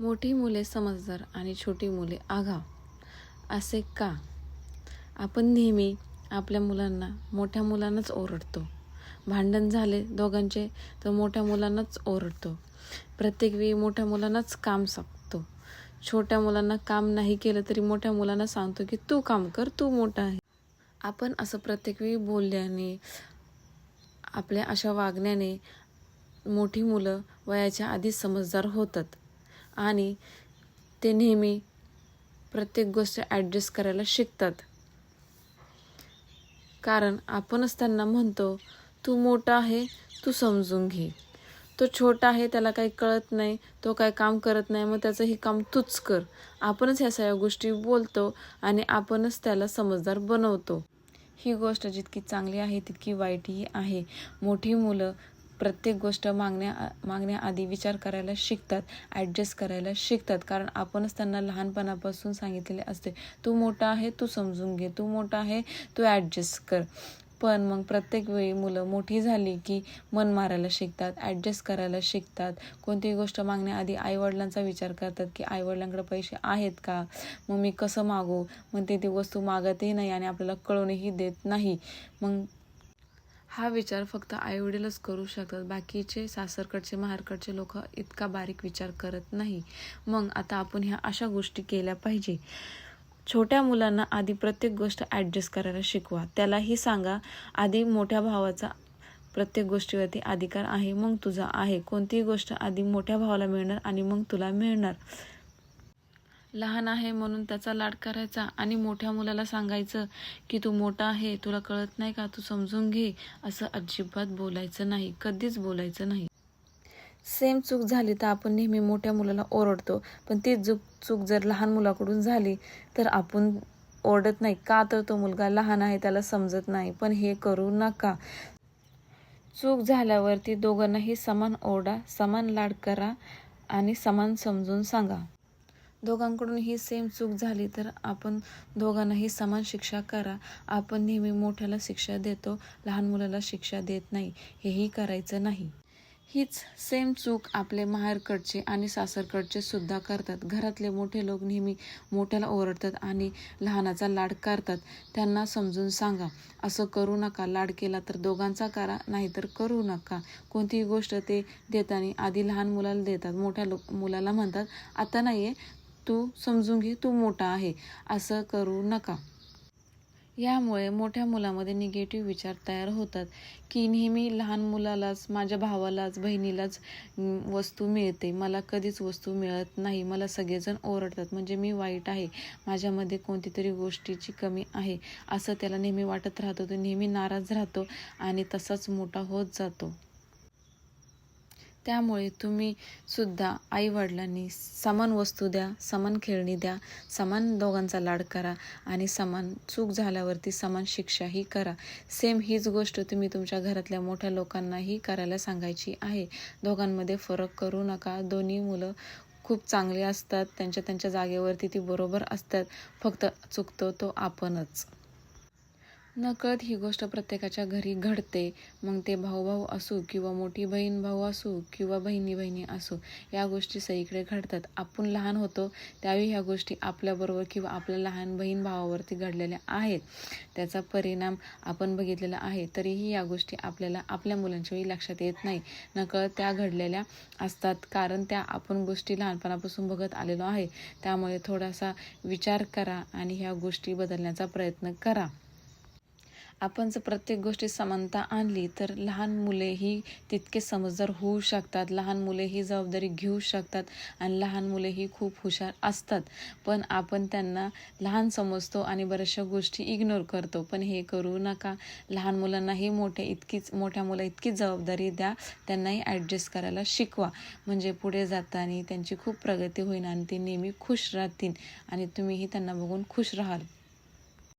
मोठी मुले समजदार आणि छोटी मुले आघाव. असे का? आपण नेहमी आपल्या मुलांना मोठ्या मुलांनाच ओरडतो. भांडण झाले दोघांचे तर मोठ्या मुलांनाच ओरडतो. प्रत्येक वेळी मोठ्या मुलांनाच काम सांगतो. छोट्या मुलांना काम नाही केलं तरी मोठ्या मुलांना सांगतो की तू काम कर तू मोठा आहे. आपण असं प्रत्येक वेळी बोलल्याने आपल्या अशा वागण्याने मोठी मुलं वयाच्या आधीच समजदार होतात. आणि ते नेहमी प्रत्येक गोष्ट ॲडजस्ट करायला शिकतात. कारण आपणच त्यांना म्हणतो तू मोठा आहे तू समजून घे. तो छोटा आहे त्याला काही कळत नाही तो काय काम करत नाही मग त्याचं हे काम तूच कर. आपणच ह्या सगळ्या गोष्टी बोलतो आणि आपणच त्याला समजदार बनवतो. ही गोष्ट जितकी चांगली आहे तितकी वाईटही आहे. मोठी मुलं प्रत्येक गोष्ट मागण्या मागण्याआधी विचार करायला शिकतात ॲडजस्ट करायला शिकतात. कारण आपणच त्यांना लहानपणापासून सांगितलेले असते. तू मोठा आहे तू समजून घे. तू मोठा आहे तू ॲडजस्ट कर. पण मग प्रत्येक वेळी मुलं मोठी झाली की मन मारायला शिकतात ॲडजस्ट करायला शिकतात. कोणतीही गोष्ट मागण्याआधी आईवडिलांचा विचार करतात की आईवडिलांकडे पैसे आहेत का? मग मी कसं मागू? मग ते ती वस्तू मागतही नाही आणि आपल्याला कळवूनही देत नाही. मग हा विचार फक्त आईवडीलच करू शकतात. बाकीचे सासरकडचे महारकडचे लोक इतका बारीक विचार करत नाही. मग आता आपण ह्या अशा गोष्टी केल्या पाहिजे. छोट्या मुलांना आधी प्रत्येक गोष्ट ॲडजस्ट करायला शिकवा. त्यालाही सांगा आधी मोठ्या भावाचा प्रत्येक गोष्टीवरती अधिकार आहे मग तुझा आहे. कोणतीही गोष्ट आधी मोठ्या भावाला मिळणार आणि मग तुला मिळणार. लहान आहे म्हणून त्याचा लाड करायचा आणि मोठ्या मुलाला सांगायचं की तू मोठा आहे तुला कळत नाही का? तू समजून घे. असं अजिबात बोलायचं नाही. कधीच बोलायचं नाही. सेम चूक झाली तर आपण नेहमी मोठ्या मुलाला ओरडतो. पण ती चूक चूक जर लहान मुलाकडून झाली तर आपण ओरडत नाही. का तर तो मुलगा लहान आहे त्याला समजत नाही. पण हे करू नका. चूक झाल्यावरती दोघांनाही समान ओरडा समान लाड करा आणि समान समजून सांगा. दोघांकडून ही सेम चूक झाली तर आपण दोघांनाही समान शिक्षा करा. आपण नेहमी मोठ्याला शिक्षा देतो लहान मुलाला शिक्षा देत नाही. हेही करायचं नाही. हीच सेम चूक आपले माहेरकडचे आणि सासरकडचे सुद्धा करतात. घरातले मोठे लोक नेहमी मोठ्याला ओरडतात आणि लहानाचा लाड करतात. त्यांना समजून सांगा असं करू नका. लाड केला तर दोघांचा करा नाहीतर करू नका. कोणतीही गोष्ट ते देताना आधी लहान मुलाला देतात. मोठ्या लोक मुलाला म्हणतात आता नाही आहे तू समजून घे तू मोठा आहे. असं करू नका. यामुळे मोठ्या मुलामध्ये निगेटिव्ह विचार तयार होतात की नेहमी लहान मुलालाच माझ्या भावालाच बहिणीलाच वस्तू मिळते. मला कधीच वस्तू मिळत नाही. मला सगळेजण ओरडतात म्हणजे मी वाईट आहे. माझ्यामध्ये कोणती तरी गोष्टीची कमी आहे. असं त्याला नेहमी वाटत राहतो. तो नेहमी नाराज राहतो आणि तसाच मोठा होत जातो. त्यामुळे तुम्ही सुद्धा आईवडिलांनी समान वस्तू द्या समान खेळणी द्या समान दोघांचा लाड करा आणि समान चूक झाल्यावरती समान शिक्षाही करा. सेम हीच गोष्ट तुम्ही तुमच्या घरातल्या मोठ्या लोकांनाही करायला सांगायची आहे. दोघांमध्ये फरक करू नका. दोन्ही मुलं खूप चांगले असतात. त्यांच्या त्यांच्या जागेवरती ती बरोबर असतात. फक्त चुकतो तो आपणच. नकळत ही गोष्ट प्रत्येकाच्या घरी घडते. मग ते भाऊ भाऊ असो किंवा मोठी बहीण भाऊ असो किंवा बहिणी बहिणी असो या गोष्टी सगळीकडे घडतात. आपण लहान होतो त्यावेळी ह्या गोष्टी आपल्याबरोबर किंवा आपल्या लहान बहीण भावावरती घडलेल्या आहेत. त्याचा परिणाम आपण बघितलेला आहे तरीही या गोष्टी आपल्याला आपल्या मुलांच्या वेळी लक्षात येत नाही. नकळत त्या घडलेल्या असतात कारण त्या आपण गोष्टी लहानपणापासून बघत आलेलो आहे. त्यामुळे थोडासा विचार करा आणि ह्या गोष्टी बदलण्याचा प्रयत्न करा. आपण जर प्रत्येक गोष्टीत समानता आणली तर लहान मुलेही तितके समजदार होऊ शकतात. लहान मुले ही जबाबदारी घेऊ शकतात आणि लहान मुलेही खूप हुशार असतात. पण आपण त्यांना लहान समजतो आणि बऱ्याचशा गोष्टी इग्नोर करतो. पण हे करू नका. लहान मुलांनाही मोठे इतकीच मोठ्या मुला इतकीच जबाबदारी द्या. त्यांनाही ॲडजस्ट करायला शिकवा. म्हणजे पुढे जाताना त्यांची खूप प्रगती होईल आणि ते नेहमी खुश राहतील आणि तुम्हीही त्यांना बघून खुश राहाल.